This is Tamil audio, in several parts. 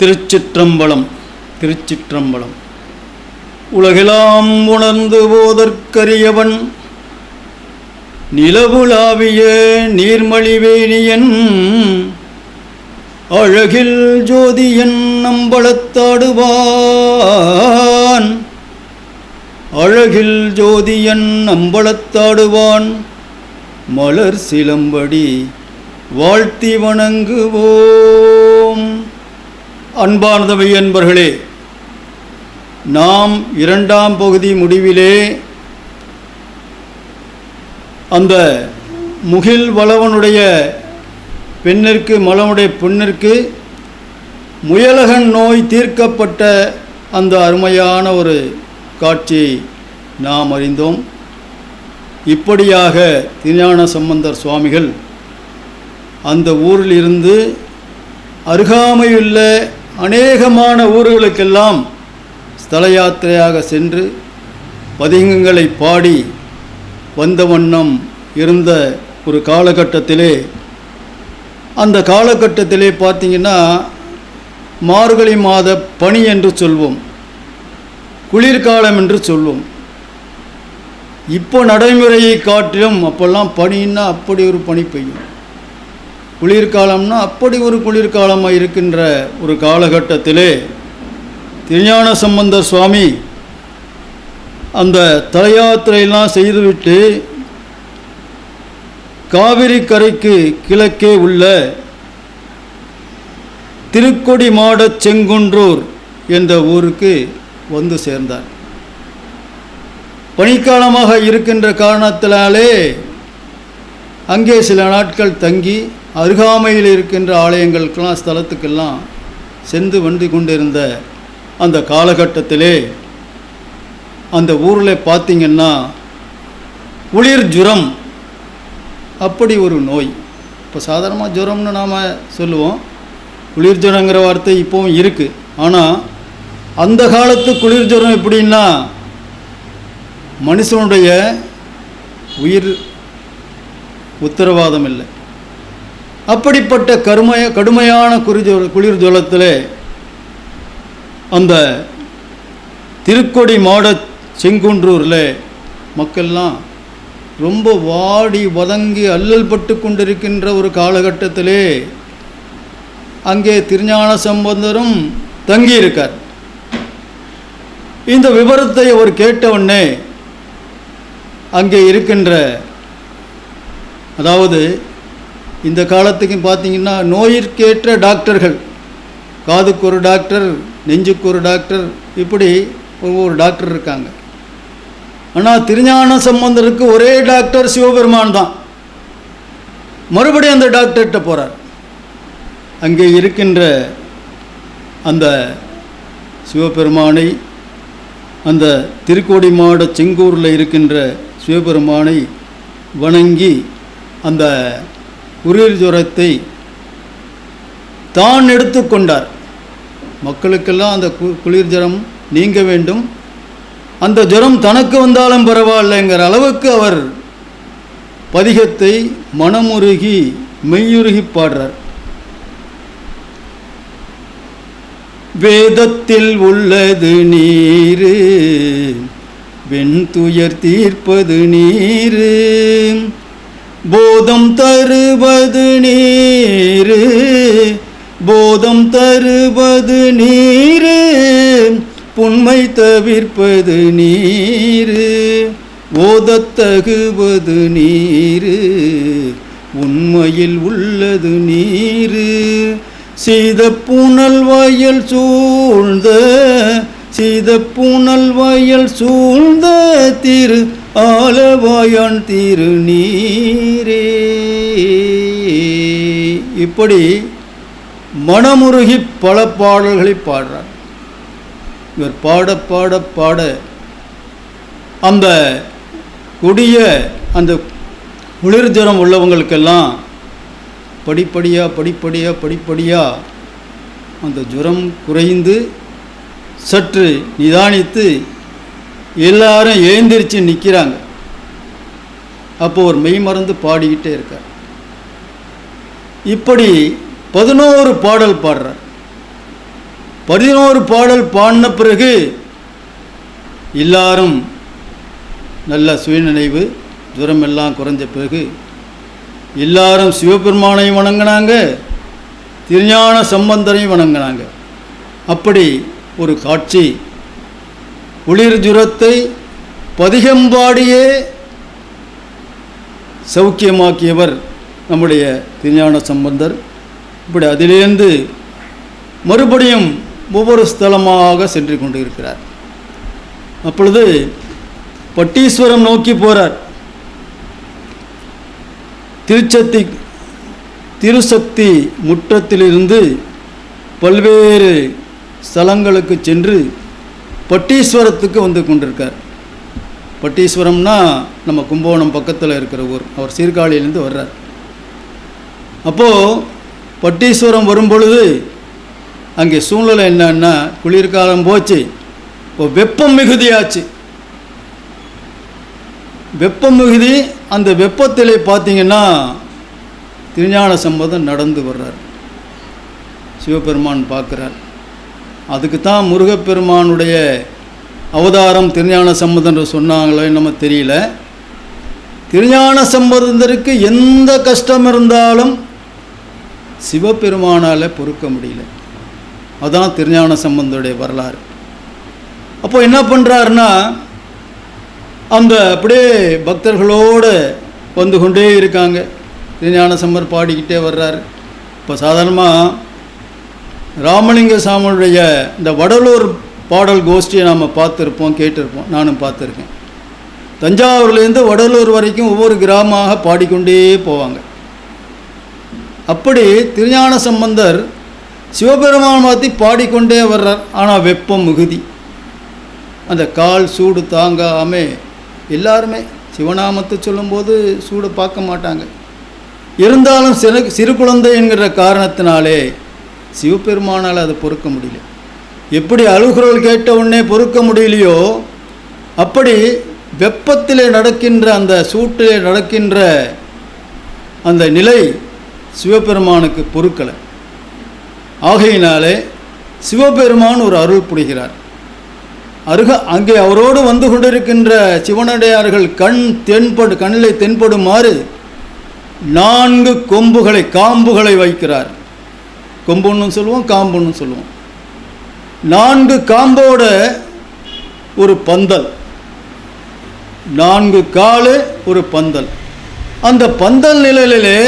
திருச்சிற்றம்பலம் திருச்சிற்றம்பலம். உலகெல்லாம் உணர்ந்து போதற்கரியவன் நிலவுலாவிய நீர்மழிவேணியன் அழகில் ஜோதியன் நம்பளத்தாடுவான் அழகில் ஜோதியன் நம்பளத்தாடுவான் மலர் சிலம்படி வாழ்த்தி வணங்குவோ அன்பானதவை என்பர்களே நாம் இரண்டாம் பகுதி முடிவிலே அந்த முகில் வளவனுடைய பெண்ணிற்கு மலனுடைய பெண்ணிற்கு முயலகன் நோய் தீர்க்கப்பட்ட அந்த அருமையான ஒரு காட்சியை நாம் அறிந்தோம். இப்படியாக திருஞான சம்பந்தர் சுவாமிகள் அந்த ஊரில் இருந்து அருகாமையுள்ள அநேகமான ஊர்களுக்கெல்லாம் ஸ்தல யாத்திரையாக சென்று பதிகங்களை பாடி வந்த வண்ணம் இருந்த ஒரு காலகட்டத்திலே அந்த காலகட்டத்திலே பார்த்தீங்கன்னா மார்கழி மாத பனி என்று சொல்வோம் குளிர்காலம் என்று சொல்வோம். இப்போ நடைமுறையை காட்டிலும் அப்போல்லாம் பனின்னா அப்படி ஒரு பனி பெய்யும். குளிர்காலம்னா அப்படி ஒரு குளிர்காலமாக இருக்கின்ற ஒரு காலகட்டத்திலே திருஞான சம்பந்த சுவாமி அந்த தலையாத்திரையெல்லாம் செய்துவிட்டு காவிரி கரைக்கு கிழக்கே உள்ள திருக்கொடி மாடச் செங்குன்றூர் என்ற ஊருக்கு வந்து சேர்ந்தார். பனிக்காலமாக இருக்கின்ற காரணத்தினாலே அங்கே சில நாட்கள் தங்கி அருகாமையில் இருக்கின்ற ஆலயங்களுக்கெல்லாம் ஸ்தலத்துக்கெல்லாம் சென்று வந்து கொண்டிருந்த அந்த காலகட்டத்திலே அந்த ஊரில் பார்த்திங்கன்னா குளிர் ஜுரம் அப்படி ஒரு நோய். இப்போ சாதாரணமாக ஜுரம்னு நாம் சொல்லுவோம். குளிர் ஜுரங்கிற வார்த்தை இப்போவும் இருக்குது ஆனால் அந்த காலத்து குளிர் ஜுரம் எப்படின்னா மனுஷனுடைய உயிர் உத்தரவாதம் இல்லை அப்படிப்பட்ட கருமைய கடுமையான குளிர் குளிர்ஜலத்தில் அந்த திருக்கொடி மாட செங்குன்றூரில் மக்கள்லாம் ரொம்ப வாடி வதங்கி அல்லல் பட்டு கொண்டிருக்கின்ற ஒரு காலகட்டத்திலே அங்கே திருஞான சம்பந்தரும் தங்கியிருக்கார். இந்த விவரத்தை அவர் கேட்டவுடனே அங்கே இருக்கின்ற அதாவது இந்த காலத்துக்கும் பார்த்தீங்கன்னா நோயிற்கேற்ற டாக்டர்கள் காதுக்கு ஒரு டாக்டர் நெஞ்சுக்கு ஒரு டாக்டர் இப்படி ஒவ்வொரு டாக்டர் இருக்காங்க. ஆனால் திருஞான சம்பந்தருக்கு ஒரே டாக்டர் சிவபெருமான் தான். மறுபடியும் அந்த டாக்டர்கிட்ட போகிறார் அங்கே இருக்கின்ற அந்த சிவபெருமானை அந்த திருக்கோடி மாட செங்கூரில் இருக்கின்ற சிவபெருமானை வணங்கி அந்த குளிர் ஜுரத்தை தான் எடுத்துக்கொண்டார் மக்களுக்கெல்லாம் அந்த குளிர் ஜுரம் நீங்க வேண்டும். அந்த ஜுரம் தனக்கு வந்தாலும் பரவாயில்லைங்கிற அளவுக்கு அவர் பதிகத்தை மனமுருகி மெய்யுருகி பாடுறார். வேதத்தில் உள்ளது நீரு வெண்துயர் தீர்ப்பது நீரு. போதம் தருவது நீரு போதம் தருவது நீரு புண்மை தவிர்ப்பது நீரு ஓதத்தகுவது நீரு உண்மையில் உள்ளது நீரு. சீத புனல் வயல் சூழ்ந்த சீத புனல் வயல் சூழ்ந்த திரு ஆலவாயான் திரு நீரே இப்படி மனமுருகி பல பாடல்களை பாடுறார். இவர் பாட பாட பாட அந்த கொடிய அந்த குளிர் ஜுரம் உள்ளவங்களுக்கெல்லாம் படிப்படியாக படிப்படியாக படிப்படியாக அந்த ஜுரம் குறைந்து சற்று நிதானித்து எல்லாரும் எழுந்திரிச்சு நிற்கிறாங்க அப்போ ஒரு மெய் மறந்து பாடிக்கிட்டே இருக்கார். இப்படி பதினோரு பாடல் பாடுறார். பதினோரு பாடல் பாடின பிறகு எல்லாரும் நல்ல சுயநினைவு ஜுரம் எல்லாம் குறைஞ்ச பிறகு எல்லாரும் சிவபெருமானையும் வணங்கினாங்க திருஞான சம்பந்தரையும் வணங்கினாங்க. அப்படி ஒரு காட்சி. குளிர் ஜுரத்தை பதிகம்பாடியே சௌக்கியமாக்கியவர் நம்முடைய திருஞான சம்பந்தர். இப்படி அதிலேருந்து மறுபடியும் ஒவ்வொரு ஸ்தலமாக சென்று கொண்டு இருக்கிறார் அப்பொழுது பட்டீஸ்வரம் நோக்கி போகிறார் திருச்சத்தி திருசக்தி முற்றத்திலிருந்து பல்வேறு ஸ்தலங்களுக்கு சென்று பட்டீஸ்வரத்துக்கு வந்து கொண்டிருக்கார். பட்டீஸ்வரம்னா நம்ம கும்பகோணம் பக்கத்தில் இருக்கிற ஊர். அவர் சீர்காழியிலேருந்து வர்றார். அப்போது பட்டீஸ்வரம் வரும்பொழுது அங்கே சூழ்நிலை என்னன்னா குளிர்காலம் போச்சு. இப்போ வெப்பம் மிகுதியாச்சு. வெப்பம் மிகுதி அந்த வெப்பத்திலே பார்த்தீங்கன்னா திருஞான சம்பந்தம் நடந்து வர்றார். சிவபெருமான் பார்க்குறார். அதுக்கு தான் முருகப்பெருமானுடைய அவதாரம் திருஞான சம்பந்தன் சொன்னாங்களோ நம்ம தெரியல. திருஞான சம்பந்தருக்கு எந்த கஷ்டம் இருந்தாலும் சிவபெருமானால் பொறுக்க முடியல. அதான் திருஞான சம்பந்தருடைய வரலாறு. அப்போ என்ன பண்ணுறாருன்னா அந்த அப்படியே பக்தர்களோடு வந்து கொண்டே இருக்காங்க. திருஞான சம்பர் பாடிக்கிட்டே வர்றாரு. இப்போ சாதாரணமாக ராமலிங்க சாமியுடைய இந்த வடலூர் பாடல் கோஷ்டியை நாம் பார்த்துருப்போம் கேட்டிருப்போம் நானும் பார்த்துருக்கேன். தஞ்சாவூர்லேருந்து வடலூர் வரைக்கும் ஒவ்வொரு கிராமமாக பாடிக்கொண்டே போவாங்க. அப்படி திருஞான சம்பந்தர் சிவபெருமான் மாற்றி பாடிக்கொண்டே வர்றார். ஆனால் வெப்பம் மிகுதி. அந்த கால் சூடு தாங்காமே எல்லாருமே சிவநாமத்தை சொல்லும்போது சூடு பார்க்க மாட்டாங்க. இருந்தாலும் சிறு சிறு குழந்தை என்கிற காரணத்தினாலே சிவபெருமானால் அதை பொறுக்க முடியல. எப்படி அழுகுரல் கேட்ட உடனே பொறுக்க முடியலையோ அப்படி வெப்பத்திலே நடக்கின்ற அந்த சூட்டிலே நடக்கின்ற அந்த நிலை சிவபெருமானுக்கு பொறுக்கலை. ஆகையினாலே சிவபெருமான் ஒரு அருள் புரிகிறார். அருக அங்கே அவரோடு வந்து கொண்டிருக்கின்ற சிவனடையார்கள் கண் தென்படு கண்ணிலே தென்படுமாறு நான்கு கொம்புகளை காம்புகளை வைக்கிறார். கொம்புன்னு சொல்லுவோம் காம்புன்னு சொல்லுவோம். நான்கு காம்போட ஒரு பந்தல். நான்கு காலு ஒரு பந்தல். அந்த பந்தல் நிழலிலே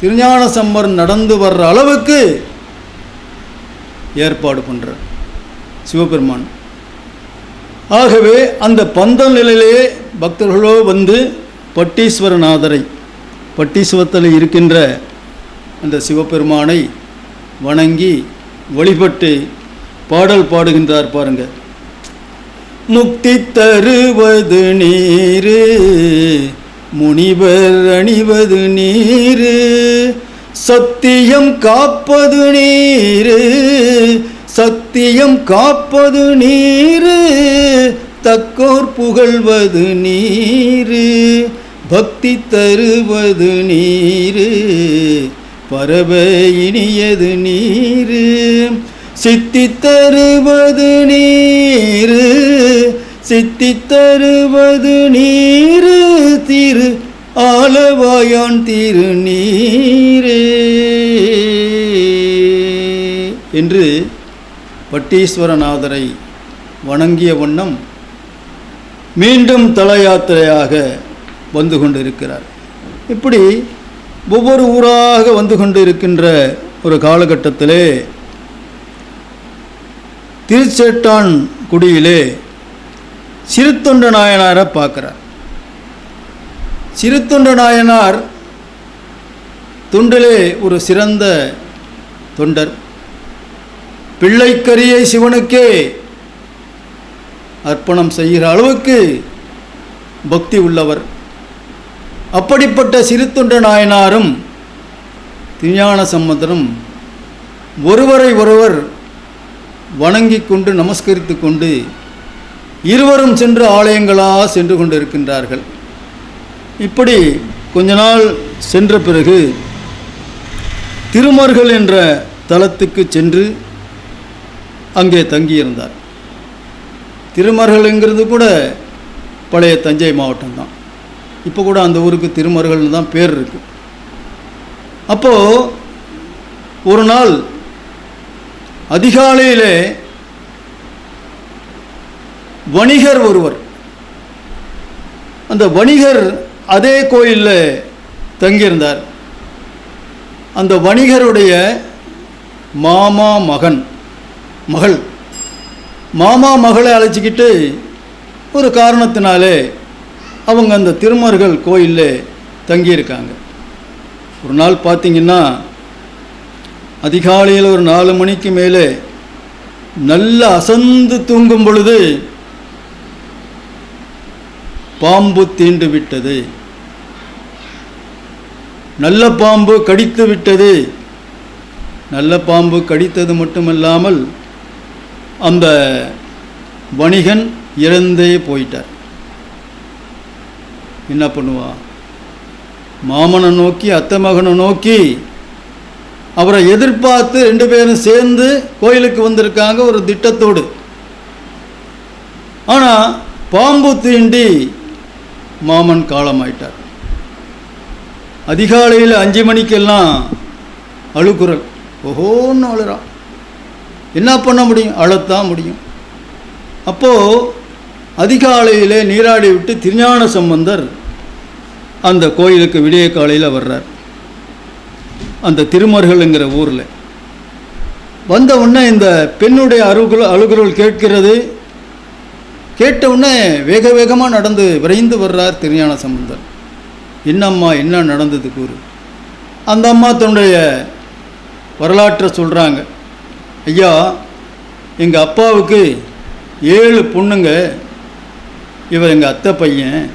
திருஞான சம்பர் நடந்து வர்ற அளவுக்கு ஏற்பாடு பண்ணுறார் சிவபெருமான். ஆகவே அந்த பந்தல் நிலையிலே பக்தர்களோ வந்து பட்டீஸ்வரநாதரை பட்டீஸ்வரத்தில் இருக்கின்ற அந்த சிவபெருமானை வணங்கி வழிபட்டு பாடல் பாடுகின்றார் பாருங்க. முக்தி தருவது நீரு முனிவர் அணிவது நீரு சத்தியம் காப்பது நீரு சத்தியம் காப்பது நீரு தக்கோர் புகழ்வது நீரு பக்தி தருவது நீரு பரவ இனியது நீரு சித்தி தருவது நீரு சித்தி தருவது நீரு திரு ஆலவாயான் திரு நீரே. என்று பட்டீஸ்வரநாதரை வணங்கிய வண்ணம் மீண்டும் தல யாத்திரையாக வந்து கொண்டிருக்கிறார். இப்படி ஒவ்வொரு ஊராக வந்து கொண்டு இருக்கின்ற ஒரு காலகட்டத்திலே திருச்சேட்டான் குடியிலே சிறுத்தொண்ட நாயனாரை பார்க்குறார். சிறுத்தொண்ட நாயனார் தொண்டிலே ஒரு சிறந்த தொண்டர். பிள்ளைக்கரியை சிவனுக்கே அர்ப்பணம் செய்கிற அளவுக்கு பக்தி உள்ளவர். அப்படிப்பட்ட சிறுத்தொண்ட நாயனாரும் திருஞான சம்பந்தரும் ஒருவரை ஒருவர் வணங்கிக் கொண்டு நமஸ்கரித்து கொண்டு இருவரும் சென்று ஆலயங்களாக சென்று கொண்டு இருக்கின்றார்கள் இப்படி கொஞ்ச நாள் சென்ற பிறகு திருமர்கள் என்ற தலத்துக்கு சென்று அங்கே தங்கியிருந்தார். திருமர்கள்ங்கிறது கூட பழைய தஞ்சை மாவட்டம்தான். இப்போ கூட அந்த ஊருக்கு திருமருகல்னு தான் பேர் இருக்குது அப்போது ஒரு நாள் அதிகாலையிலே வணிகர் ஒருவர் அந்த வணிகர் அதே கோயிலில் தங்கியிருந்தார். அந்த வணிகருடைய மாமா மகன் மகள் மாமா மகளை அழைச்சிக்கிட்டு ஒரு காரணத்தினாலே அவங்க அந்த திருமர்கள் கோயிலில் தங்கியிருக்காங்க. ஒரு நாள் பார்த்தீங்கன்னா அதிகாலையில் ஒரு நாலு மணிக்கு மேலே நல்ல அசந்து தூங்கும் பொழுது பாம்பு தீண்டு விட்டது. நல்ல பாம்பு கடித்து விட்டது. நல்ல பாம்பு கடித்தது மட்டுமல்லாமல் அந்த வணிகன் இறந்தே போயிட்டார். என்ன பண்ணுவா? மாமனை நோக்கி அத்தை மகனை நோக்கி அவரை எதிர்பார்த்து ரெண்டு பேரும் சேர்ந்து கோயிலுக்கு வந்திருக்காங்க ஒரு திட்டத்தோடு. ஆனால் பாம்பு தீண்டி மாமன் காலமாயிட்டார். அதிகாலையில் அஞ்சு மணிக்கெல்லாம் அழுக்குறல் ஓஹோன்னு அழுறான். என்ன பண்ண முடியும்? அழத்தான் முடியும். அப்போது அதிகாலையில் நீராடி விட்டு திருஞான சம்பந்தர் அந்த கோயிலுக்கு விடிய காலையில் வர்றார். அந்த திருமர்கள்ங்கிற ஊரில். வந்த உடனே இந்த பெண்ணுடைய அருகுல அழுகுரல் கேட்கிறது. கேட்ட உடனே வேக வேகமாக நடந்து விரைந்து வர்றார் திருஞான சம்பந்தர். என்னம்மா என்ன நடந்தது கூறு? அந்த அம்மா தன்னுடைய வரலாற்றை சொல்கிறாங்க ஐயா எங்கள் அப்பாவுக்கு ஏழு பொண்ணுங்க. இவர் எங்கள் அத்தை பையன்.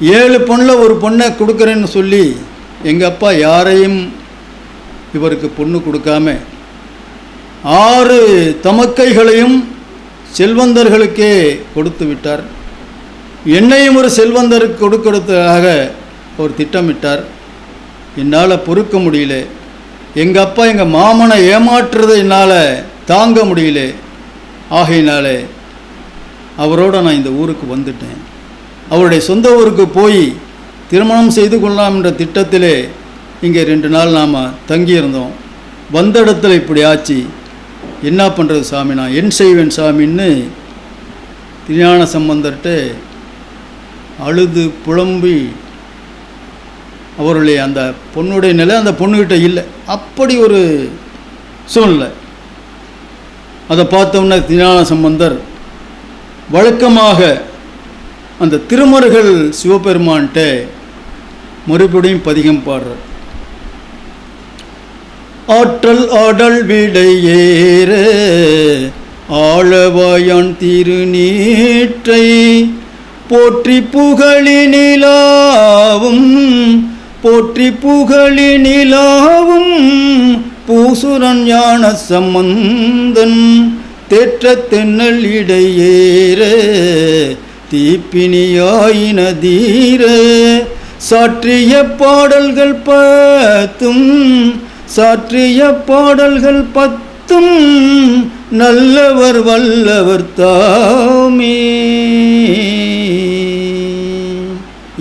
ஏழு பொண்ணில் ஒரு பொண்ணை கொடுக்குறேன்னு சொல்லி எங்கள் அப்பா யாரையும் இவருக்கு பொண்ணு கொடுக்காம ஆறு தமக்கைகளையும் செல்வந்தர்களுக்கே கொடுத்து விட்டார். என்னையும் ஒரு செல்வந்தருக்கு கொடுக்கறதுக்காக அவர் திட்டமிட்டார். என்னால் பொறுக்க முடியல. எங்கள் அப்பா எங்கள் மாமனை ஏமாற்றுறதை என்னால் தாங்க முடியல. ஆகையினாலே அவரோட நான் இந்த ஊருக்கு வந்துட்டேன். அவருடைய சொந்த ஊருக்கு போய் திருமணம் செய்து கொள்ளலாம் என்ற திட்டத்திலே இங்கே ரெண்டு நாள் நாம் தங்கியிருந்தோம். வந்த இடத்துல இப்படி ஆச்சு. என்ன பண்ணுறது சாமி? நான் என் செய்வேன் சாமின்னு திருஞான சம்பந்தர்கிட்ட அழுது புலம்பி அவருடைய அந்த பொண்ணுடைய நிலை அந்த பொண்ணுக்கிட்ட இல்லை. அப்படி ஒரு சூழ்நிலை. அதை பார்த்தோம்னா திருஞான சம்பந்தர் வழக்கமாக அந்த திருமருகள் சிவபெருமான்கிட்ட மறுபடியும் பதிகம் பாடுறார். ஆற்றல் ஆடல் விடையேற ஆழவாயான் திருநீற்றை போற்றி புகழினிலாவும் போற்றி புகழினிலாவும் பூசுரன் ஞான சம்பந்தன் தேற்ற தென்னல் இடையேற தீப்பினியாயின தீர சாற்றிய பாடல்கள் பத்தும் சாற்றிய பாடல்கள் பத்தும் நல்லவர் வல்லவர் தாமே.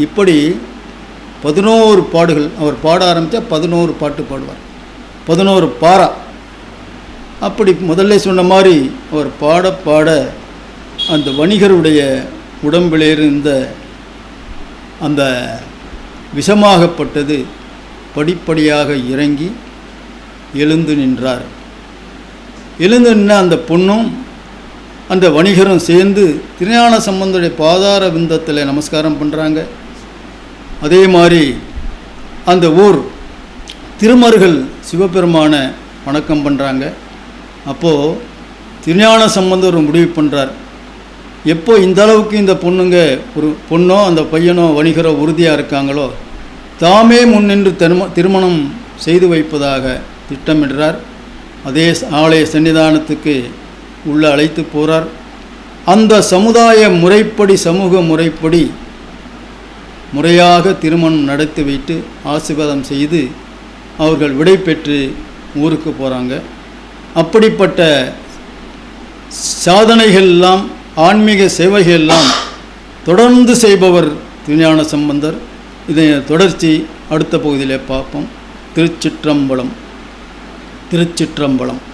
இப்படி பதினோரு பாடுகள் அவர் பாட ஆரம்பித்தா பதினோரு பாட்டு பாடுவார். பதினோரு பாரா அப்படி முதல்ல சொன்ன மாதிரி அவர் பாட பாட அந்த வணிகருடைய உடம்பிலிருந்த அந்த விஷமாகப்பட்டது படிப்படியாக இறங்கி எழுந்து நின்றார். எழுந்து நின்ற அந்த பொண்ணும் அந்த வணிகரும் சேர்ந்து திருஞான சம்பந்தருடைய பாதார விந்தத்தில் நமஸ்காரம் பண்ணுறாங்க அதே மாதிரி அந்த ஊர் திருமருகள் சிவபெருமான வணக்கம் பண்ணுறாங்க அப்போது திருஞான சம்பந்தர் முடிவு பண்ணுறார் எப்போ இந்த அளவுக்கு இந்த பொண்ணுங்க ஒரு பொண்ணோ அந்த பையனோ வணிகரோ உறுதியாக இருக்காங்களோ தாமே முன்னின்று திரும திருமணம் செய்து வைப்பதாக திட்டமிடுறார். அதே ஆலய சன்னிதானத்துக்கு உள்ளே அழைத்து போகிறார் அந்த சமுதாய முறைப்படி சமூக முறைப்படி முறையாக திருமணம் நடத்தி வைத்து ஆசீர்வாதம் செய்து அவர்கள் விடை பெற்று ஊருக்கு போகிறாங்க அப்படிப்பட்ட சாதனைகள் எல்லாம் ஆன்மீக சேவைகள் எல்லாம் தொடர்ந்து செய்பவர் திருஞான சம்பந்தர். இதை தொடர்ச்சி அடுத்த பகுதியில் பார்ப்போம். திருச்சிற்றம்பலம். திருச்சிற்றம்பலம்.